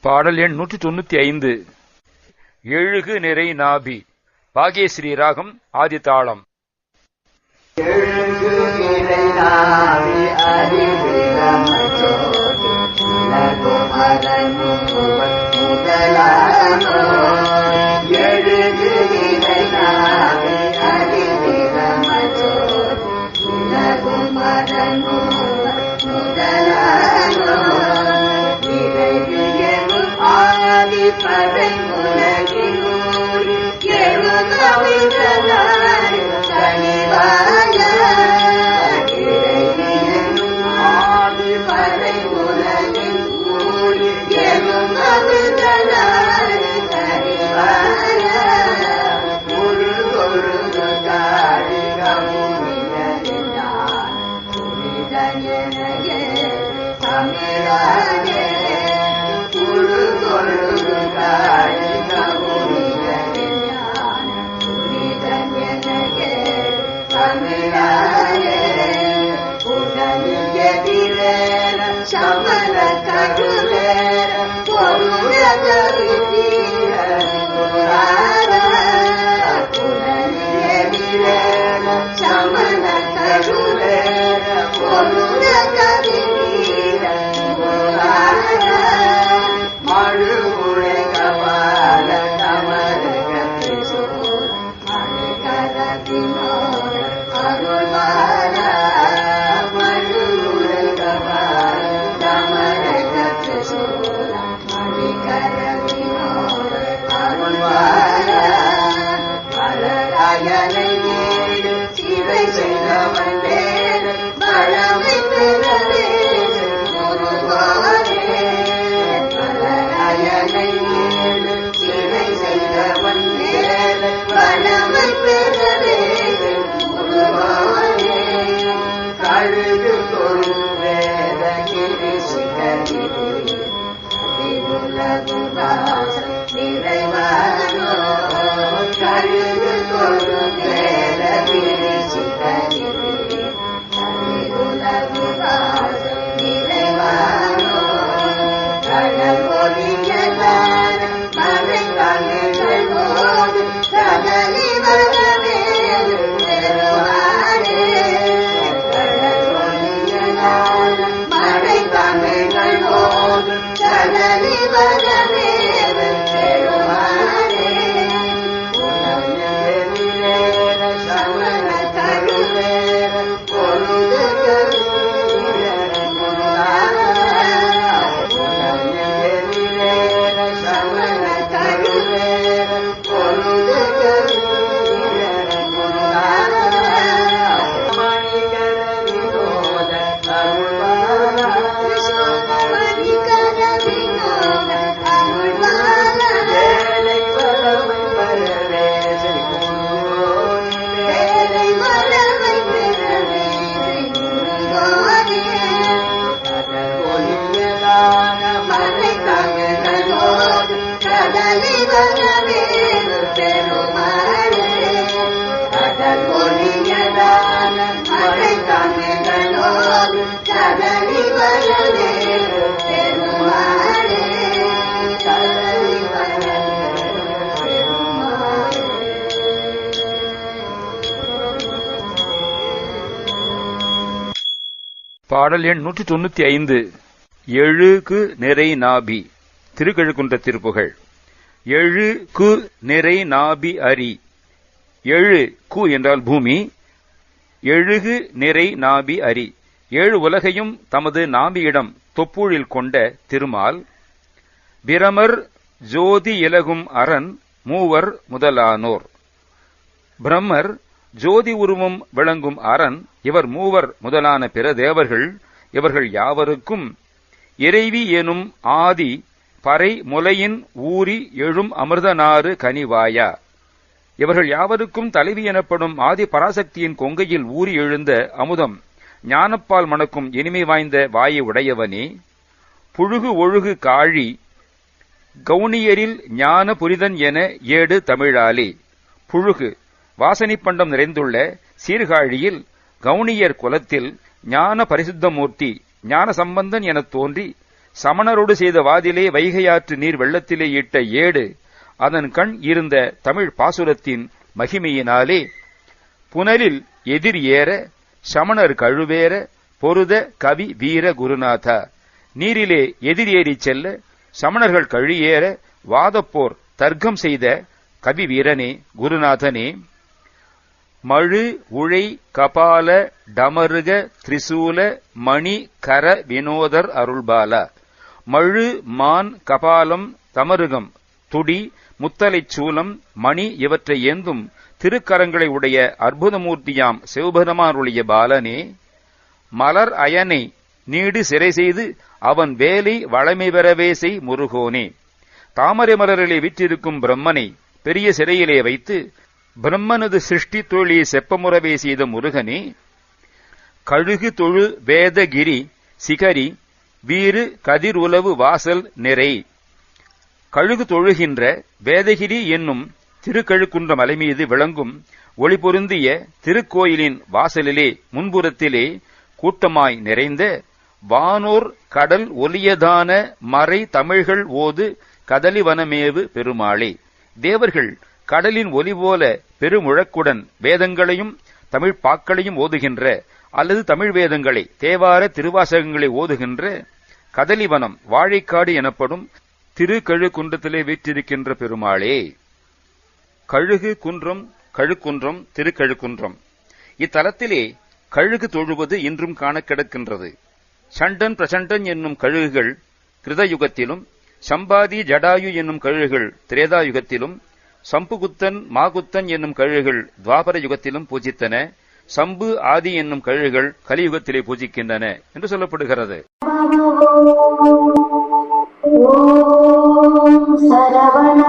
பாடல் எண் நூற்றி தொண்ணூத்தி ஐந்து. எழுகு நிறை நாபி. பாகேஸ்ரீ ராகம் la it. ஆதி தாளம் சமர கருவேர சமண சிறை செய்தவன் பாடல் எண் நூற்றி தொண்ணூத்தி ஐந்து. எழுகு நிறை நாபி திருக்கழுக்குன்ற திருப்புகழ் எழு கு நிறை நாபி அரி. எழு கு என்றால் பூமி. எழுகு நிறை நாபி அரி. ஏழு உலகையும் தமது நாபியிடம் தொப்பூழில் கொண்ட திருமால். பிரமர் ஜோதி இலகும் அரண் மூவர் முதலானோர். பிரம்மர் ஜோதி உருவம் விளங்கும் அரண் இவர் மூவர் முதலான பிற தேவர்கள் இவர்கள் யாவருக்கும் இறைவி எனும் ஆதி பறை முலையின் ஊறி எழும் அமிர்தநாறு கனிவாயா. இவர்கள் யாவருக்கும் தலைவி எனப்படும் ஆதி பராசக்தியின் கொங்கையில் ஊறி எழுந்த அமுதம் ஞானப்பால் மணக்கும் இனிமை வாய்ந்த வாயை உடையவனே. புழுகு ஒழுகு காழி கவுனியரில் ஞான புரிதன் என ஏடு தமிழாளி புழுகு வாசனைப் பண்டம் நிறைந்துள்ள சீர்காழியில் கவுனியர் குலத்தில் ஞான பரிசுத்தமூர்த்தி ஞான சம்பந்தன் எனத் தோன்றி சமணரோடு செய்த வாதிலே வைகையாற்று நீர் வெள்ளத்திலே இட்ட ஏடு அதன் கண் இருந்த தமிழ் பாசுரத்தின் மகிமையினாலே புனலில் எதிர் ஏற சமணர் கழுவேற பொருத கவி வீர குருநாதா. நீரிலே எதிர் ஏறிச் செல்ல சமணர்கள் கழியேற வாதப்போர் தர்க்கம் செய்த கவி வீரனே குருநாதனே. மழு உழை கபால டமருக திரிசூல மணி கர வினோதர் அருள்பாலா. மழு மான் கபாலம் தமருகம் துடி முத்தலைச் சூலம் மணி இவற்றை ஏந்தும் திருக்கரங்களை உடைய அற்புதமூர்த்தியாம் சிவபெருமானுடைய பாலனே. மலர் அயனை நீடு சிறை செய்து அவன் வேலை வளமை பெறவே செய் முருகோனே. தாமரை மலரிலே விற்றிருக்கும் பிரம்மனை பெரிய சிறையிலே வைத்து பிரம்மனது சிருஷ்டி தொழிலை செப்பமுறவே செய்த முருகனே. கழுகு தொழு வேதகிரி சிகரி வீறு கதிர் உலவு வாசல் நிறை. கழுகு தொழுகின்ற வேதகிரி என்னும் திருக்கழுக்குன்ற மலை மீது விளங்கும் ஒளி பொருந்திய திருக்கோயிலின் வாசலிலே முன்புறத்திலே கூட்டமாய் நிறைந்த வானோர் கடல் ஒலியதான மறை தமிழ்கள் ஓது கதலிவனமேவு பெருமாளே. தேவர்கள் கடலின் ஒலி போல பெருமுழக்குடன் வேதங்களையும் தமிழ் பாக்களையும் ஓதுகின்ற அல்லது தமிழ் வேதங்களை தேவார திருவாசகங்களை ஓதுகின்ற கதலிவனம் வாழைக்காடு எனப்படும் திருக்கழு குன்றத்திலே வீற்றிருக்கின்ற பெருமாளே. கழுகு குன்றம் கழுக்குன்றம் திருக்கழுக்குன்றம் இத்தலத்திலே கழுகு தொழுவது இன்றும் காண கிடக்கின்றது. சண்டன் பிரசண்டன் என்னும் கழுகுகள் கிருதயுகத்திலும் சம்பாதி ஜடாயு என்னும் கழுகுகள் திரேதாயுகத்திலும் சம்புகுத்தன் மாகுத்தன் என்னும் கழுகுகள் துவாபர யுகத்திலும் பூஜித்தன. சம்பு ஆதி என்னும் கழுகுகள் கலியுகத்திலே பூஜிக்கின்றன என்று சொல்லப்படுகிறது. ஓம் சரவண